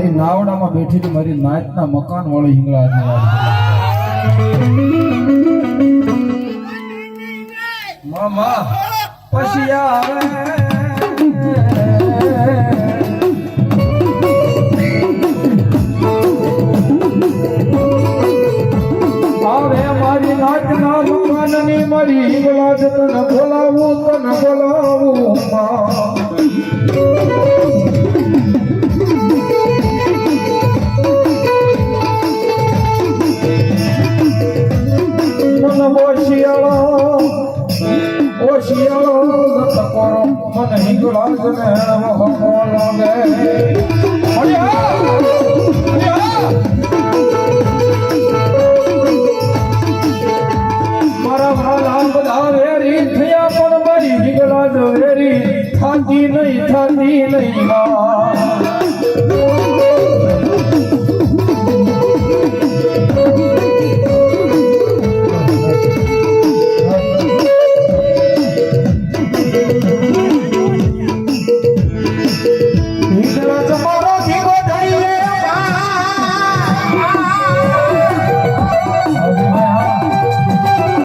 માં બેઠી મારી નાયતના મકાન વાળી હિંગળા મામા, પછી આવે મારી મારી હિંગળાજ તને બોલાવું તને બોલાવું માં મન ઓશિયાળો ઓશિયાળો ગત કરો મન હિંગળાજ ને હમો લાગે. મારા ભાલા બધા વેરી થયા પણ મારી હિંગળાજ વેરી થાતી નહીં થાતી નહીં. 再来再